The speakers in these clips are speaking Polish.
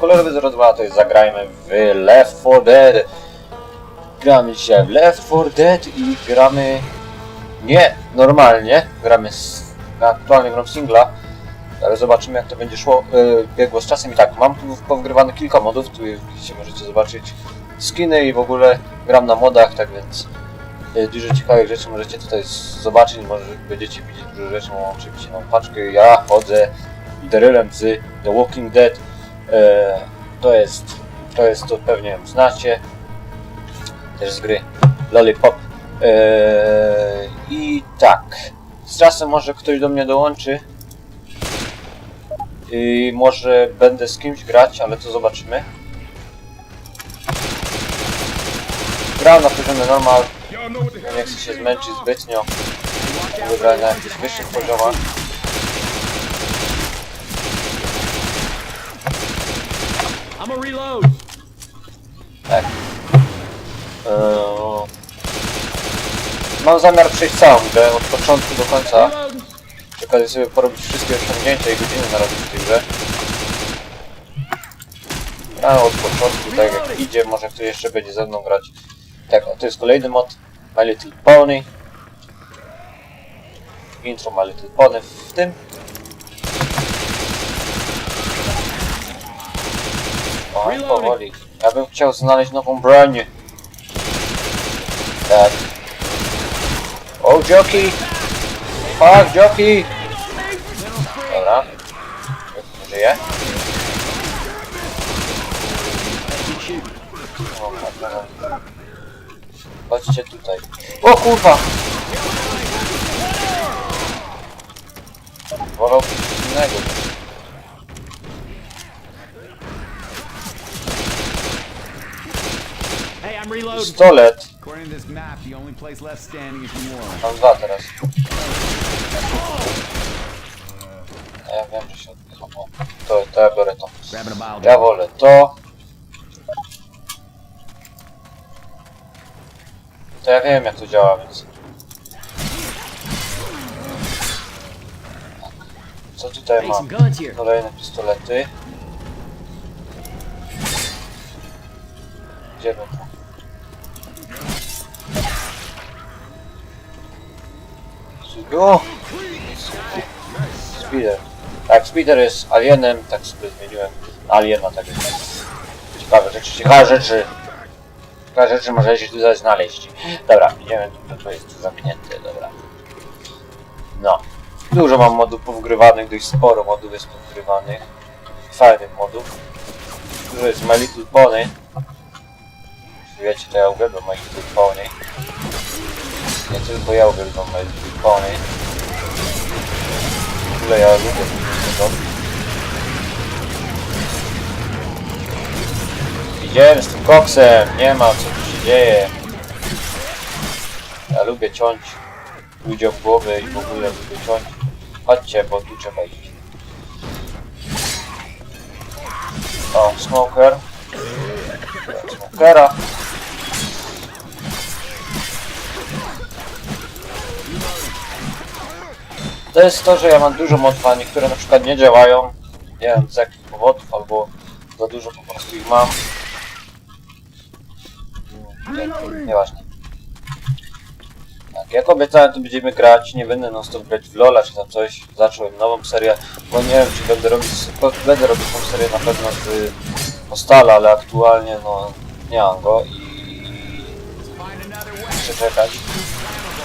kolorowy 02 to jest zagrajmy w Left 4 Dead. Gramy dzisiaj w Left 4 Dead i gramy nie normalnie, gramy z, aktualnie gram singla, ale zobaczymy jak to będzie szło, yy, biegło z czasem i tak, mam tu powgrywane kilka modów, tu widzicie, możecie zobaczyć skiny i w ogóle gram na modach, tak więc yy, dużo ciekawych rzeczy możecie tutaj zobaczyć, może będziecie widzieć dużo rzeczy, mam oczywiście mam paczkę, ja chodzę Darylem z The Walking Dead, to jest, to jest, to pewnie znacie, też z gry Lollipop. Eee, I tak. Z czasem może ktoś do mnie dołączy. I może będę z kimś grać, ale to zobaczymy. Gram na poziomie normal. Nie chcę się zmęczyć zbytnio. Mogę grać na jakichś wyższych poziomach. Mam zamiar przejść całą grę od początku do końca. Przy sobie porobić wszystkie osiągnięcia i godziny narobić w tej grze. A od początku, tak jak idzie, może ktoś jeszcze będzie ze mną grać. Tak, to jest kolejny mod. My Little Pony. Intro My Little Pony w tym. O, powoli. Ja bym chciał znaleźć nową broń. Tak. O, jockey! Fuck, jockey! Dobra. Żyje? Chodźcie tutaj. O kurwa! Wolał innego. Pistolet. According to this map, the only place left standing is New Orleans. Mam dwa teraz. A ja wiem, że się odpycham. O, To, to ja biorę to. Grabbing a bile Ja wolę to. To ja wiem jak to działa, więc... Co tutaj mam? Kolejne pistolety. Gdzie będą? O! Speeder. Tak, Speeder jest alienem, tak sobie zmieniłem. na Aliena, tak jest. Ciekawe rzeczy, ciekawe rzeczy. Ciekawe rzeczy możecie tutaj znaleźć. Dobra, idziemy, to jest zamknięte, dobra. No. Dużo mam modów powgrywanych, dość sporo modów jest powgrywanych. Fajnych modów. Dużo jest My Little Pony. Wiecie, to ja uwielbiam My Little Pony. Ja uwielbiam My Little Pony. W ogóle ja lubię tego. Idziemy z tym koksem, nie ma co tu się dzieje. Ja lubię ciąć ludziom głowy i w ogóle lubię ciąć. Chodźcie, bo tu trzeba iść. O, smoker. Smokera. To jest to, że ja mam dużo modów, a niektóre na przykład nie działają. Nie wiem z jakich powodów, albo za dużo po prostu ich mam. Nie, nieważne. Tak, jak obiecałem, to będziemy grać. Nie będę non stop grać w Lola czy tam coś. Zacząłem nową serię, bo nie wiem, czy będę robić. Będę robić tą serię na pewno z Postala, ale aktualnie no nie mam go i muszę czekać.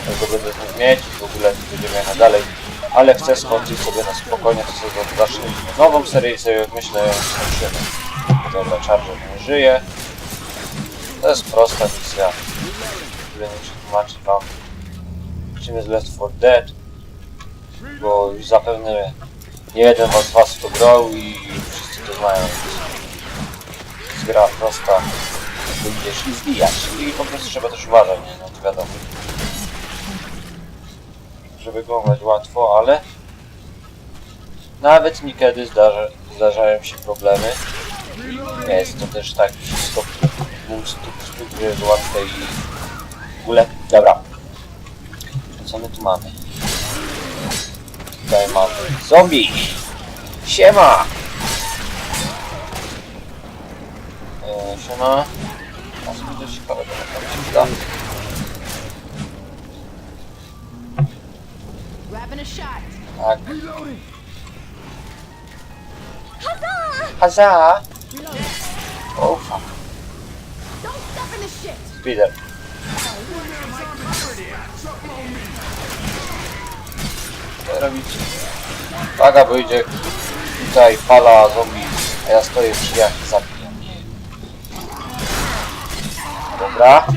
Jak go będę znów mieć i w ogóle będziemy jechać dalej. Ale chcę skończyć sobie na spokojnie, to sobie zacznę nową serię i sobie myślę skończymy. Dobra, Charger nie żyje. To jest prosta misja. Tyle nie przetłumaczyć wam. Czym jest Left 4 Dead. Bo już zapewne nie jeden z was to grał i wszyscy to znają. Jest gra prosta. Idziesz i zbijasz. I po prostu trzeba też uważać, nie? No to wiadomo. Żeby go grać łatwo, ale nawet niekiedy zdarza, zdarzają się problemy. Nie jest to też tak wszystko mój stóp, stóp jest łatwe i w ogóle. Dobra. Co my tu mamy? Tutaj mamy zombie! Siema! Siema, siema. A co to ciekawego? Grabbing a shot. Tak. Haza! Oh fuck. Speeder. Co robicie? Uwaga, bo idzie tutaj fala zombie, a ja stoję w drzwiach i zabiję. Dobra.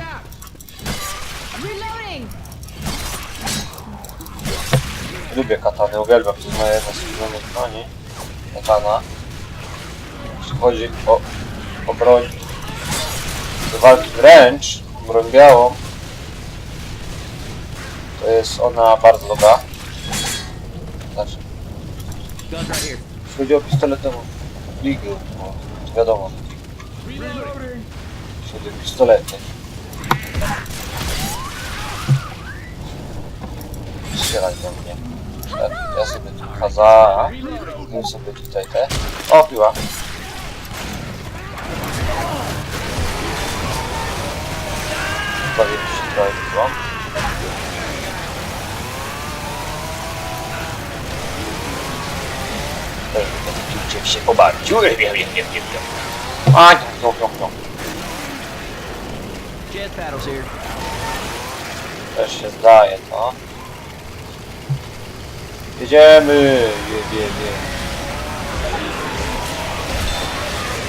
Lubię katany, uwielbiam, to jest moja jedna z ulubionych broni. Katana. Jeśli chodzi o, o broń do walki wręcz, broń białą, to jest ona bardzo dobra. Znaczy, jeśli chodzi o no, to wiadomo, Reloading. jeśli chodzi o pistolety. Strzelać do mnie. Ja, ja sobie tu kaza, tu sobie tutaj te. O, piła. Bawię się trochę piłą. Chciał się pobawić. Ue, wiem, wiem, wiem, wiem. A, no, no, no. Też się zdaje to. Jedziemy! Jedzie, jedzie.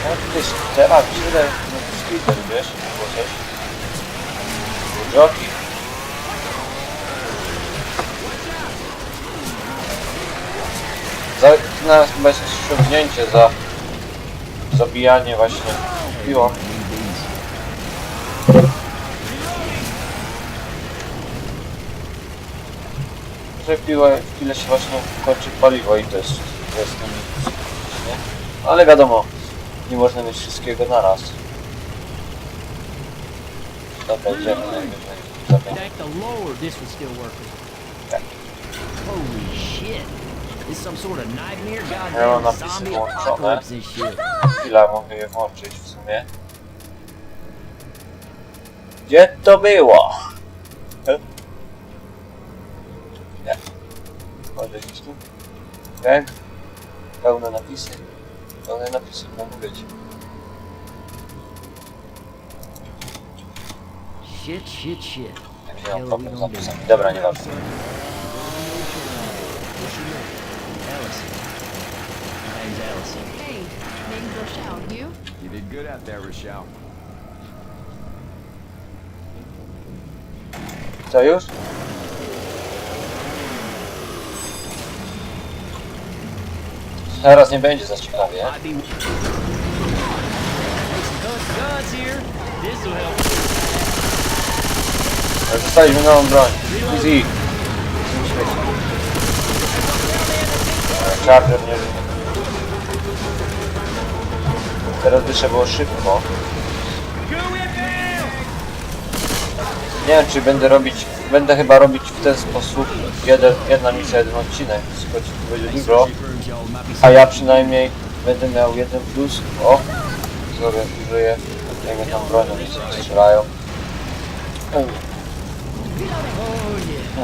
No tutaj teraz tyle no, speeder, wiesz? Było coś. Jockey. Za, na jest ściągnięcie za zabijanie właśnie piłą. Piłę, chwilę się właśnie kończy paliwo i to jest, to jest nie? Ale wiadomo, nie można mieć wszystkiego na raz. To będzie. Thank the Lord this was still working. Tak. Holy shit. This some sort of nightmare goddamn napisy zombie włączone. apocalypse and shit. Chwila, mogę je włączyć w sumie. Gdzie to było? Tak? Pełne napisy. Pełne napisy mogą być. Shit, shit, shit. Jak nie mam problem z napisami. Dobra, nieważne. Ellison. My name's Ellison. Hey, name's Rochelle. You? You did good out there, Rochelle. Co już? Teraz nie będzie za ciekawie. Ale Dostaliśmy nową broń. Easy. Charger nie żyje. Teraz by trzeba było szybko. Nie wiem czy będę robić, będę chyba robić w ten sposób jeden, jedna misja, jeden odcinek, choć to będzie dużo, a ja przynajmniej będę miał jeden plus, o, zrobię, użyję, jak mnie tam bronią, strzelają.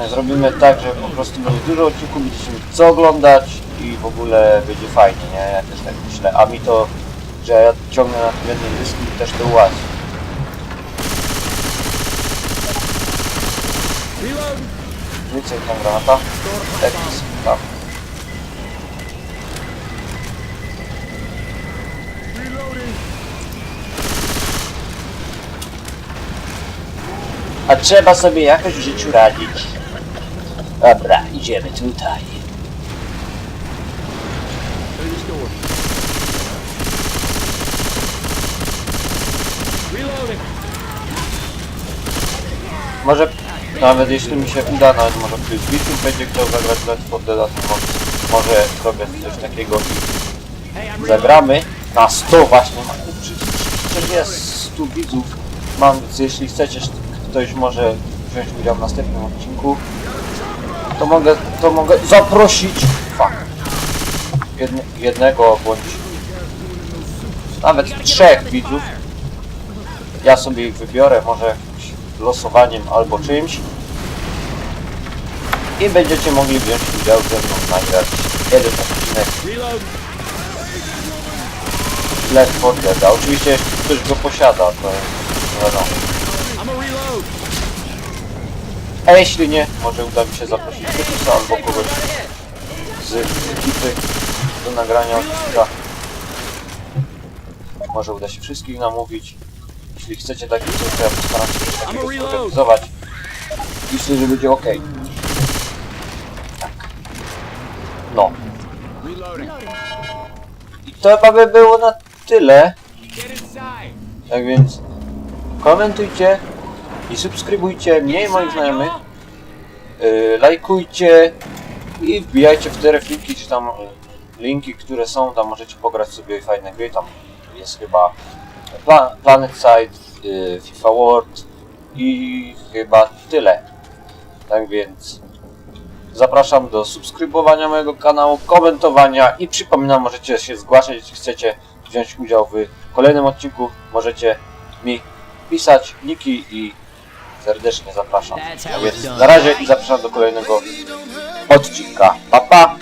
Zrobimy tak, że po prostu będzie dużo odcinków, będziecie co oglądać i w ogóle będzie fajnie, nie? Ja też tak myślę. A mi to, że ja ciągnę na tym jednym dysku też to ułatwi. Rzucę tam. A trzeba sobie jakoś w życiu radzić. Dobra, idziemy tutaj. Może nawet jeśli mi się uda, nawet może ktoś z widzów będzie chciał zagrać for Dead, to może, zrobię coś takiego i zagramy na 100 właśnie. Jest 100 widzów. Mam, więc jeśli chcecie, ktoś może wziąć udział w następnym odcinku, to mogę, to mogę zaprosić jedne, jednego bądź nawet trzech widzów Ja sobie ich wybiorę, może losowaniem albo czymś. I będziecie mogli wziąć udział ze mną nagrać jeden odcinek. Left 4 Dead. A oczywiście jeśli ktoś go posiada, to wiadomo. A jeśli nie, może uda mi się zaprosić Tytusa albo kogoś z ekipy do nagrania odcinka. Może uda się wszystkich namówić. Jeśli chcecie takie coś, to ja postaram się coś takiego zorganizować. Myślę, że będzie ok. Tak. No. I to chyba by było na tyle. Tak więc komentujcie i subskrybujcie mnie i moich znajomych. Yy, lajkujcie i wbijajcie w te reflinki, czy tam linki, które są, tam możecie pograć sobie fajne gry, tam jest chyba Planet Side, yy, FIFA World i chyba tyle. Tak więc zapraszam do subskrybowania mojego kanału, komentowania i przypominam, możecie się zgłaszać, jeśli chcecie wziąć udział w kolejnym odcinku, możecie mi pisać niki i serdecznie zapraszam. How więc na razie i zapraszam do kolejnego odcinka. Pa pa!